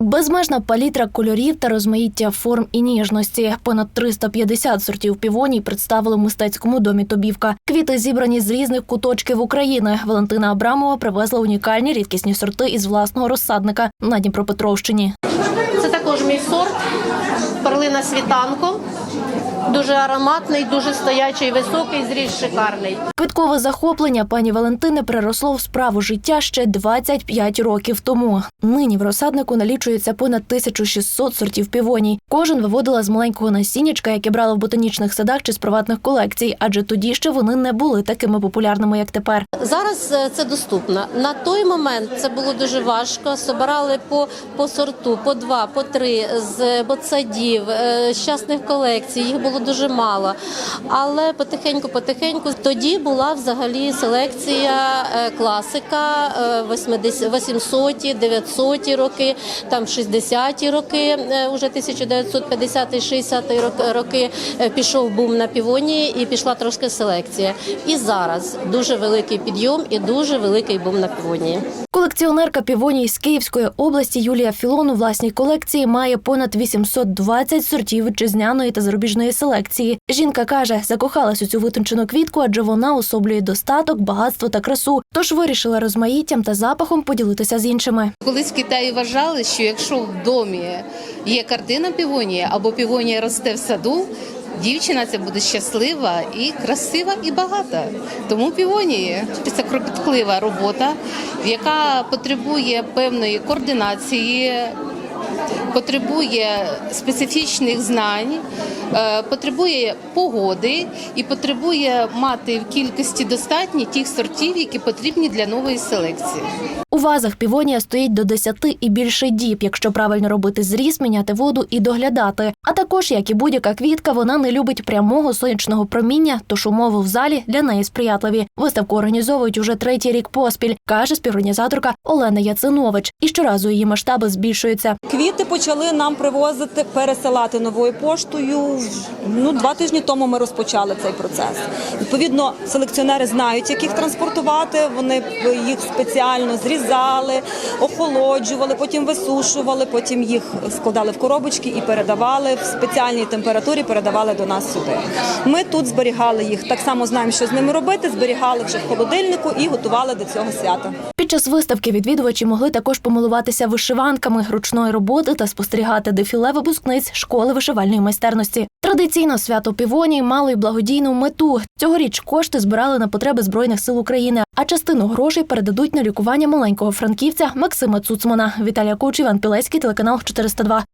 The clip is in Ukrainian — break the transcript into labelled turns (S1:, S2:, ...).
S1: Безмежна палітра кольорів та розмаїття форм і ніжності. Понад 350 сортів півоній представили в мистецькому домі Тобівка. Квіти зібрані з різних куточків України. Валентина Абрамова привезла унікальні рідкісні сорти із власного розсадника на Дніпропетровщині.
S2: Також мій сорт перлина світанко. Дуже ароматний, дуже стоячий, високий, зріж шикарний.
S1: Квіткове захоплення пані Валентини переросло в справу життя ще 25 років тому. Нині в розсаднику налічується понад 1600 сортів півоній. Кожен виводила з маленького насіннячка, яке брала в ботанічних садах чи з приватних колекцій, адже тоді ще вони не були такими популярними, як тепер.
S2: Зараз е, це доступно. На той момент це було дуже важко. Собирали по, по сорту, по два, по три з ботсадів, е, з частних колекцій. Їх було дуже мало. Але потихеньку, потихеньку тоді була взагалі селекція е, класика е, 80 800-ті, 900-ті роки, там 60-ті роки, е, уже 1950-60-ті роки е, пішов бум на півонії і пішла трошки селекція. І зараз дуже великий підйом і дуже великий бум на півонії.
S1: Колекціонерка півоній з Київської області Юлія Філон у власній колекції має понад 820 сортів вітчизняної та зарубіжної селекції. Жінка каже, закохалась у цю витончену квітку, адже вона особлює достаток, багатство та красу. Тож вирішила розмаїттям та запахом поділитися з іншими.
S3: Колись в Китаї вважали, що якщо в домі є картина півонія або півонія росте в саду, дівчина це буде щаслива і красива і багата. Тому півонії це кропітклива робота, яка потребує певної координації. Потребує специфічних знань, е, потребує погоди і потребує мати в кількості достатньо тих сортів, які потрібні для нової селекції.
S1: У вазах півонія стоїть до 10 і більше діб, якщо правильно робити зріз, міняти воду і доглядати. А також, як і будь-яка квітка, вона не любить прямого сонячного проміння, тож умови в залі для неї сприятливі. Виставку організовують уже третій рік поспіль, каже співорганізаторка Олена Яцинович. І щоразу її масштаби збільшуються.
S4: Квіти почали нам привозити, пересилати новою поштою. Ну, два тижні тому ми розпочали цей процес. Відповідно, селекціонери знають, як їх транспортувати. Вони їх спеціально зрізали, охолоджували, потім висушували, потім їх складали в коробочки і передавали в спеціальній температурі, передавали до нас сюди. Ми тут зберігали їх. Так само знаємо, що з ними робити. Зберігали вже в холодильнику і готували до цього свята.
S1: Під час виставки відвідувачі могли також помилуватися вишиванками ручної роботи та спостерігати дефіле випускниць школи вишивальної майстерності. Традиційно свято півоній мало й благодійну мету. Цьогоріч кошти збирали на потреби збройних сил України, а частину грошей передадуть на лікування маленького франківця Максима Цуцмана. Віталія Коуч, Іван Пілецький, телеканал 402.